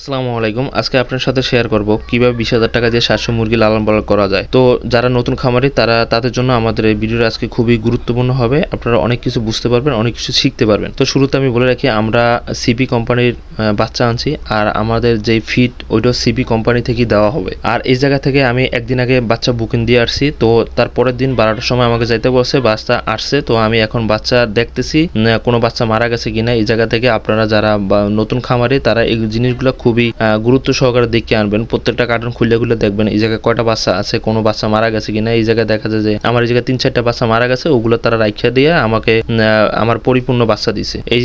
আসসালামু আলাইকুম। আজকে আপনার সাথে শেয়ার করব কীভাবে বিশ হাজার টাকা দিয়ে সাতশো মুরগি লালন পালন করা যায়। তো যারা নতুন খামারি, তারা তাদের জন্য আমাদের এই ভিডিওটা আজকে খুবই গুরুত্বপূর্ণ হবে। আপনারা অনেক কিছু বুঝতে পারবেন, অনেক কিছু শিখতে পারবেন। তো শুরুতে আমি বলে রাখি, আমরা সিপি কোম্পানির বাচ্চা আনছি আর আমাদের যে ফিট ওইটা সিপি কোম্পানি থেকেই দেওয়া হবে। আর এই জায়গা থেকে আমি একদিন আগে বাচ্চা বুকিং দিয়ে আসছি। তো তার পরের দিন বারোটার সময় আমাকে যাইতে বলছে, বাচ্চা আসছে। তো আমি এখন বাচ্চা দেখতেছি কোনো বাচ্চা মারা গেছে কিনা এই জায়গা থেকে আপনারা যারা নতুন খামারি, তারা এই জিনিসগুলো খুবই গুরুত্ব সহকারে দেখে আনবেন। প্রত্যেকটা কার্টন খুলে খুলে দেখবেন এই জায়গায় কয়টা বাচ্চা আছে কোনো বাচ্চা মারা গেছে কিনা এই জায়গায় দেখা যায় যে আমার এই জায়গায় তিন চারটা বাচ্চা মারা গেছে ওগুলো তারা রাখিয়া দিয়ে আমাকে আমার পরিপূর্ণ বাচ্চা দিছে। এই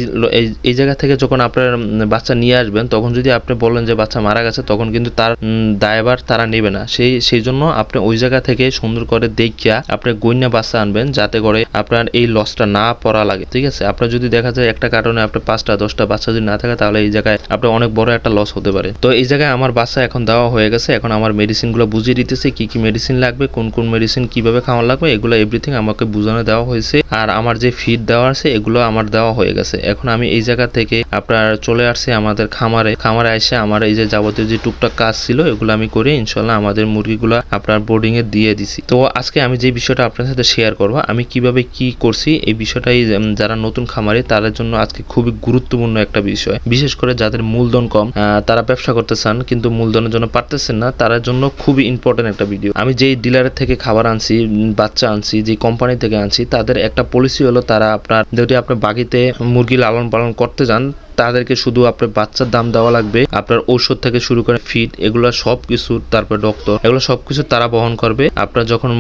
এই- জায়গা থেকে যখন আপনার বাচ্চা নিয়ে আসবেন তখন যদি আপনি বলেন যে বাচ্চা মারা গেছে তখন কিন্তু তার উম, দায়ভার তারা নেবে না। সেই সেই জন্য আপনি ওই জায়গা থেকে সুন্দর করে দেখিয়া আপনি গইনা বাচ্চা আনবেন যাতে করে আপনার এই লসটা না পড়া লাগে। ঠিক আছে? আপনার যদি দেখা যায় একটা কারণে আপনার পাঁচটা দশটা বাচ্চা যদি না থাকে তাহলে এই জায়গায় আপনার অনেক বড় একটা লস হতে পারে। তো এই জায়গায় আমার বাচ্চা এখন দেওয়া হয়ে গেছে। এখন আমার মেডিসিনগুলো বুঝিয়ে দিতেছে, কি কি মেডিসিন লাগবে, কোন কোন মেডিসিন কীভাবে খাওয়া লাগবে, এগুলো এভরিথিং আমাকে বুঝানো দেওয়া হয়েছে। আর আমার যে ফিড দেওয়া আছে, এগুলো আমার দেওয়া হয়ে গেছে। এখন আমি এই জায়গা থেকে আপনার চলে আসছি আমাদের খামারে। খামারে এসে আমার এই যে যাবতীয় যে টুকটাক কাজ ছিল, এগুলো আমি করে ইনশাল্লাহ আমাদের মুরগিগুলো আপনার বোর্ডিং এ দিয়ে দিছি। তো আজকে আমি যে বিষয়টা আপনার সাথে শেয়ার করব, আমি কীভাবে কি করছি, এই বিষয়টাই যারা নতুন খামারে, তাদের জন্য আজকে খুবই গুরুত্বপূর্ণ একটা বিষয়। বিশেষ করে যাদের মূলধন কম তারা ব্যবসা করতে চান, কিন্তু মূলধনের জন্য পারতেছেন না, তার জন্য খুবই ইম্পর্টেন্ট একটা ভিডিও আমি যেই ডিলারের থেকে খাবার আনছি, বাচ্চা আনছি যে কোম্পানি থেকে আনছি, তাদের একটা পলিসি হলো তারা আপনার, যদি আপনার বাকিতে মুরগি লালন পালন করতে যান তাদেরকে শুধু আপনার বাচ্চার দাম দেওয়া লাগবে, আপনার ঔষধ থেকে শুরু করে ফিড এগুলো সব কিছু তারপর ডক্টর এগুলো সব কিছু তারা বহন করবে। আপনার যখন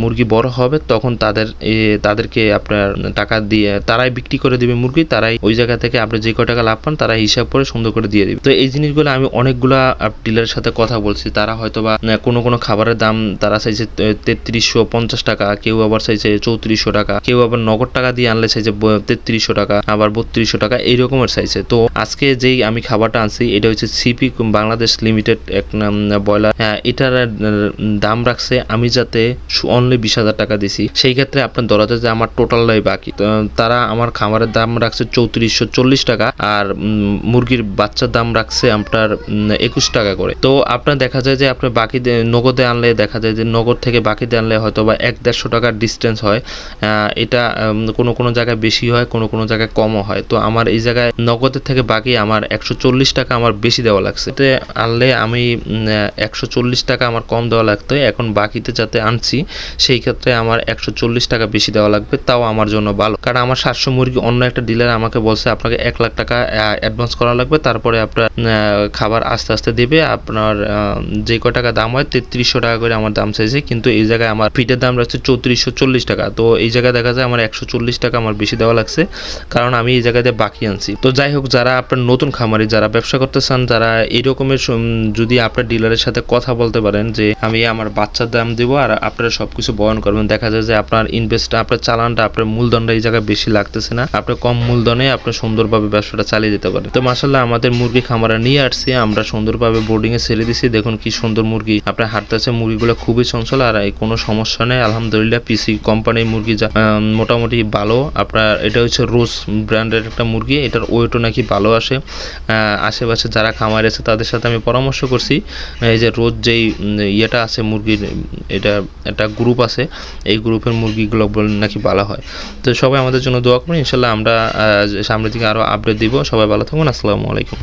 মুরগি বড় হবে, তখন তাদের তাদেরকে আপনার টাকা দিয়ে, তারাই বিক্রি করে দিবে মুরগি, তারাই ওই জায়গা থেকে আপনি যে কয় টাকা লাভ পান তারা হিসাব করে সুন্দর করে দিয়ে দিবে। তো এই জিনিসগুলো আমি অনেকগুলা ডিলারের সাথে কথা বলছি। তারা হয়তো বা কোনো কোনো খাবারের দাম তারা চাইছে তেত্রিশশো পঞ্চাশ টাকা, কেউ আবার চাইছে চৌত্রিশশো টাকা, কেউ আবার নগদ টাকা দিয়ে আনলে চাইছে তেত্রিশশো টাকা, আবার বত্রিশশো টাকা এই রকমের চাইছে। তো আজকে যেই আমি খাবারটা আনছি, এটা হচ্ছে সিপি বাংলাদেশ লিমিটেড এক ব্রয়লার। এটার দাম রাখছে, আমি যাতে অনলি বিশ হাজার টাকা দিছি। সেই ক্ষেত্রে আপনার ধরা যায় যে আমার টোটালটাই বাকি। তারা আমার খাবারের দাম রাখছে চৌত্রিশশো চল্লিশ টাকা, আর মুরগির বাচ্চার দাম রাখছে আপনার একুশ টাকা করে। তো আপনার দেখা যায় যে আপনার বাকি নগদে আনলে দেখা যায় যে নগদ থেকে বাকিতে আনলে হয়তো বা এক দেড়শো টাকার ডিস্টেন্স হয়। এটা কোনো কোনো জায়গায় বেশি হয়, কোনো কোনো জায়গায় কমও হয়। তো আমার এই জায়গায় নগদের থেকে বাকি আমার একশো চল্লিশ টাকা আমার বেশি দেওয়া লাগছে। তো আনলে আমি একশো চল্লিশ টাকা আমার কম দেওয়া লাগতো। এখন বাকিতে যাতে আনছি, সেই ক্ষেত্রে আমার একশো চল্লিশ টাকা বেশি দেওয়া লাগবে। তাও আমার জন্য ভালো। কারণ আমার সাতশো মুরগি অন্য একটা ডিলার আমাকে বলছে, আপনাকে এক লাখ টাকা অ্যাডভান্স করা লাগবে। তারপরে আপনার খাবার আস্তে আস্তে দেবে। আপনার যে কয় টাকা দাম হয়, তেত্রিশশো টাকা করে আমার দাম চাইছে। কিন্তু এই জায়গায় আমার ফিটের দাম রাখছে চৌত্রিশশো চল্লিশ টাকা। তো এই জায়গায় দেখা যায় আমার একশো চল্লিশ টাকা আমার বেশি দেওয়া লাগছে। কারণ আমি এই জায়গাতে বাকি আনছি। তো যাই হোক, যারা আপনার নতুন খামারি, যারা ব্যবসা করতে চান, যারা এই রকমের যদি আপনার ডিলারের সাথে কথা বলতে পারেন যে, আমি আমার বাচ্চার দাম দেবো আর আপনারা সবকিছু বয়ন করবেন। দেখা যায় যে আপনার ইনভেস্টটা আপনার চালানটা, আপনার মূলধনটা এই জায়গায় বেশি লাগতেছে না। আপনার কম মূলধনে আপনি সুন্দরভাবে ব্যবসাটা চালিয়ে যেতে পারেন। তো মাসাল্লাহ আমাদের মুরগি খামারা নিয়ে আসছি। আমরা সুন্দরভাবে বোর্ডিং এ ছেড়ে দিছি। দেখুন কি সুন্দর মুরগি। আপনার হাঁটতেছে, মুরগিগুলো খুবই চঞ্চল আর এই কোনো সমস্যা নেই। আলহামদুলিল্লাহ পিসি কোম্পানির মুরগি মোটামুটি ভালো। আপনার এটা হচ্ছে রোজ ব্র্যান্ডের একটা মুরগি। এটার ওয়েটও নাকি ভালো আসে। আশেপাশে যারা খামার আছে, তাদের সাথে আমি পরামর্শ করছি। এই যে রোজ যেই ইয়েটা আছে মুরগির, এটা একটা গ্রুপ আছে, এই গ্রুপের মুরগিগুলো নাকি ভালো হয়। তো সবাই আমাদের জন্য দোয়া করুন ইনশাল্লাহ আমরা সামনের দিকে আরও আপডেট দিব। সবাই ভালো থাকুন। আসসালামু আলাইকুম।